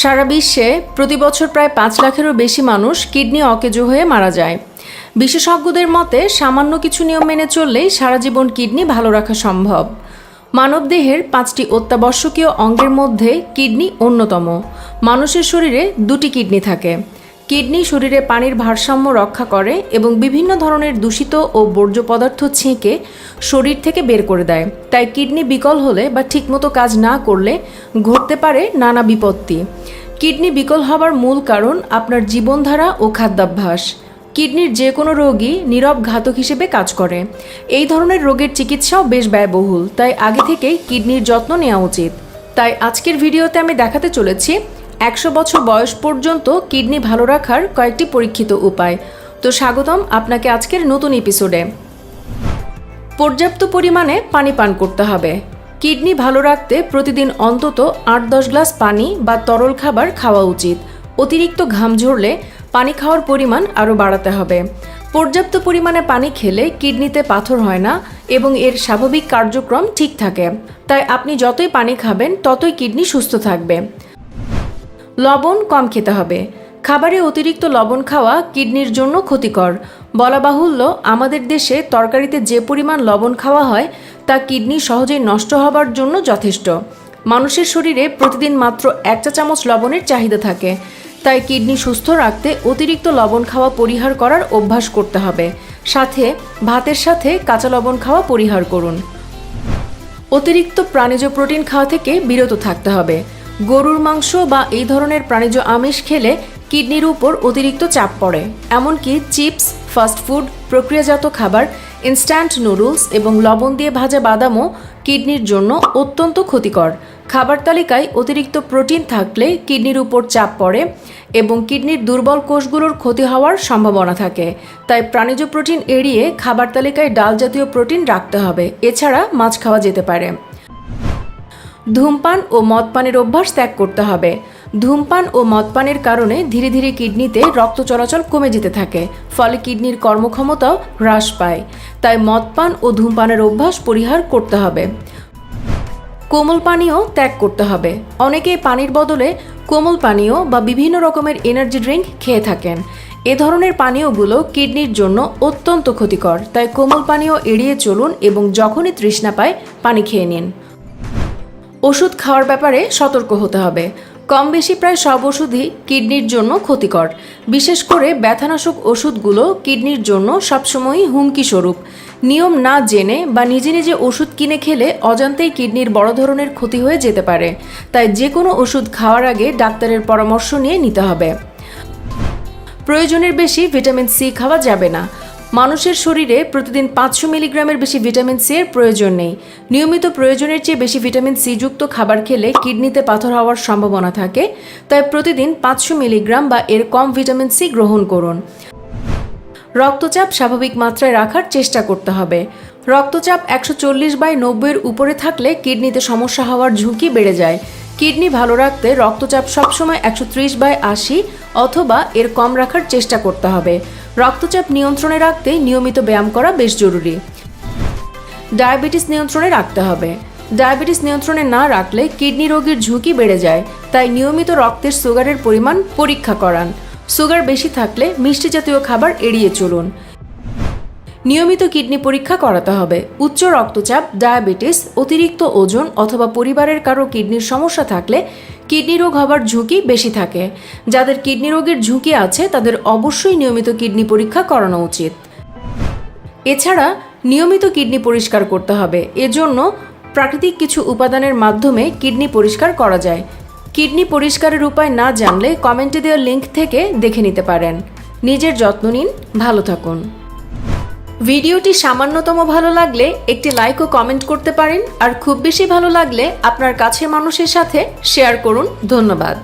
সারা বিশ্বে প্রতি বছর প্রায় পাঁচ লাখেরও বেশি মানুষ কিডনি অকেজো হয়ে মারা যায়। বিশেষজ্ঞদের মতে, সামান্য কিছু নিয়ম মেনে চললেই সারা জীবন কিডনি ভালো রাখা সম্ভব। মানবদেহের পাঁচটি অত্যাবশ্যকীয় অঙ্গের মধ্যে কিডনি অন্যতম। মানুষের শরীরে দুটি কিডনি থাকে। কিডনি শরীরে পানির ভারসাম্য রক্ষা করে এবং বিভিন্ন ধরনের দূষিত ও বর্জ্য পদার্থ ছেঁকে শরীর থেকে বের করে দেয়। তাই কিডনি বিকল হলে বা ঠিকমতো কাজ না করলে ঘটতে পারে নানা বিপত্তি। কিডনি বিকল হবার মূল কারণ আপনার জীবনধারা ও খাদ্যাভ্যাস। কিডনির যে কোনো রোগই নীরব ঘাতক হিসেবে কাজ করে। এই ধরনের রোগের চিকিৎসাও বেশ ব্যয়বহুল, তাই আগে থেকেই কিডনির যত্ন নেওয়া উচিত। তাই আজকের ভিডিওতে আমি দেখাতে চলেছি একশো বছর বয়স পর্যন্ত কিডনি ভালো রাখার কয়েকটি পরীক্ষিত উপায়। তো স্বাগতম আপনাকে আজকের নতুন এপিসোডে পর্যাপ্ত পরিমাণে পানি পান করতে হবে। কিডনি ভালো রাখতে প্রতিদিন অন্তত আট দশ গ্লাস পানি বা তরল খাবার খাওয়া উচিত। অতিরিক্ত ঘাম ঝরলে পানি খাওয়ার পরিমাণ আরও বাড়াতে হবে। পর্যাপ্ত পরিমাণে পানি খেলে কিডনিতে পাথর হয় না এবং এর স্বাভাবিক কার্যক্রম ঠিক থাকে। তাই আপনি যতই পানি খাবেন, ততই কিডনি সুস্থ থাকবে। লবণ কম খেতে হবে। খাবারে অতিরিক্ত লবণ খাওয়া কিডনির জন্য ক্ষতিকর। বলা বাহুল্য, আমাদের দেশে তরকারিতে যে পরিমাণ লবণ খাওয়া হয়, তা কিডনি সহজেই নষ্ট হবার জন্য যথেষ্ট। মানুষের শরীরে প্রতিদিন মাত্র এক চা চামচ লবণের চাহিদা থাকে। তাই কিডনি সুস্থ রাখতে অতিরিক্ত লবণ খাওয়া পরিহার করার অভ্যাস করতে হবে। সাথে ভাতের সাথে কাঁচা লবণ খাওয়া পরিহার করুন। অতিরিক্ত প্রাণীজ প্রোটিন খাওয়া থেকে বিরত থাকতে হবে। গরুর মাংস বা এই ধরনের প্রাণীজ আমিষ খেলে কিডনির উপর অতিরিক্ত চাপ পড়ে। এমনকি চিপস ফাস্টফুড প্রক্রিয়াজাত খাবার, ইনস্ট্যান্ট নুডলস এবং লবণ দিয়ে ভাজা বাদামও কিডনির জন্য অত্যন্ত ক্ষতিকর। খাবার তালিকায় অতিরিক্ত প্রোটিন থাকলে কিডনির উপর চাপ পড়ে এবং কিডনির দুর্বল কোষগুলোর ক্ষতি হওয়ার সম্ভাবনা থাকে। তাই প্রাণীজ প্রোটিন এড়িয়ে খাবার তালিকায় ডাল জাতীয় প্রোটিন রাখতে হবে। এছাড়া মাছ খাওয়া যেতে পারে। ধূমপান ও মদপানের অভ্যাস ত্যাগ করতে হবে। ধূমপান ও মদপানের কারণে ধীরে ধীরে কিডনিতে রক্ত চলাচল কমে যেতে থাকে, ফলে কিডনির কর্মক্ষমতাও হ্রাস পায়। তাই মদপান ও ধূমপানের অভ্যাস পরিহার করতে হবে। কোমল পানীয় ত্যাগ করতে হবে। অনেকেই পানির বদলে কোমল পানীয় বা বিভিন্ন রকমের এনার্জি ড্রিঙ্ক খেয়ে থাকেন। এ ধরনের পানীয়গুলো কিডনির জন্য অত্যন্ত ক্ষতিকর। তাই কোমল পানীয় এড়িয়ে চলুন এবং যখনই তৃষ্ণা পায়, পানি খেয়ে নিন। ওষুধ খাওয়ার ব্যাপারে সতর্ক হতে হবে। কম বেশি প্রায় সব ওষুধই কিডনির জন্য ক্ষতিকর। বিশেষ করে ব্যথানাশক ওষুধগুলো কিডনির জন্য সবসময়ই হুমকি স্বরূপ। নিয়ম না জেনে বা নিজে নিজে ওষুধ কিনে খেলে অজান্তেই কিডনির বড় ধরনের ক্ষতি হয়ে যেতে পারে। তাই যে কোনো ওষুধ খাওয়ার আগে ডাক্তারের পরামর্শ নিয়ে নিতে হবে। প্রয়োজনের বেশি ভিটামিন সি খাওয়া যাবে না। মানুষের শরীরে প্রতিদিন পাঁচশো মিলিগ্রামের বেশি ভিটামিন সি এর প্রয়োজন নেই। নিয়মিত প্রয়োজনের চেয়ে বেশি ভিটামিন সি যুক্ত খাবার খেলে কিডনিতে পাথর হওয়ার সম্ভাবনা থাকে, তাই প্রতিদিন পাঁচশো মিলিগ্রাম বা এর কম ভিটামিন সি গ্রহণ করুন। রক্তচাপ স্বাভাবিক মাত্রায় রাখার চেষ্টা করতে হবে। রক্তচাপ একশো চল্লিশ বাই নব্বইয়ের উপরে থাকলে কিডনিতে সমস্যা হওয়ার ঝুঁকি বেড়ে যায়। কিডনি ভালো রাখতে রক্তচাপ সবসময় একশো ত্রিশ বাই আশি অথবা এর কম রাখার চেষ্টা করতে হবে। রক্তচাপ নিয়ন্ত্রণে রাখতে নিয়মিত ব্যায়াম করা বেশ জরুরি। ডায়াবেটিস নিয়ন্ত্রণে রাখতে হবে। ডায়াবেটিস নিয়ন্ত্রণে না রাখলে কিডনি রোগের ঝুঁকি বেড়ে যায়, তাই নিয়মিত রক্তের সুগারের পরিমাণ পরীক্ষা করান। সুগার বেশি থাকলে মিষ্টি জাতীয় খাবার এড়িয়ে চলুন। নিয়মিত কিডনি পরীক্ষা করাতে হবে। উচ্চ রক্তচাপ, ডায়াবেটিস, অতিরিক্ত ওজন অথবা পরিবারের কারও কিডনির সমস্যা থাকলে কিডনি রোগ হবার ঝুঁকি বেশি থাকে। যাদের কিডনি রোগের ঝুঁকি আছে, তাদের অবশ্যই নিয়মিত কিডনি পরীক্ষা করানো উচিত। এছাড়া নিয়মিত কিডনি পরিষ্কার করতে হবে। এজন্য প্রাকৃতিক কিছু উপাদানের মাধ্যমে কিডনি পরিষ্কার করা যায়। কিডনি পরিষ্কারের উপায় না জানলে কমেন্টে দেওয়া লিঙ্ক থেকে দেখে নিতে পারেন। নিজের যত্ন নিন। ভালো থাকুন। ভিডিওটি সামান্যতম ভালো লাগলে একটি লাইক ও কমেন্ট করতে পারেন, আর খুব বেশি ভালো লাগলে আপনার কাছে মানুষের সাথে শেয়ার করুন। ধন্যবাদ।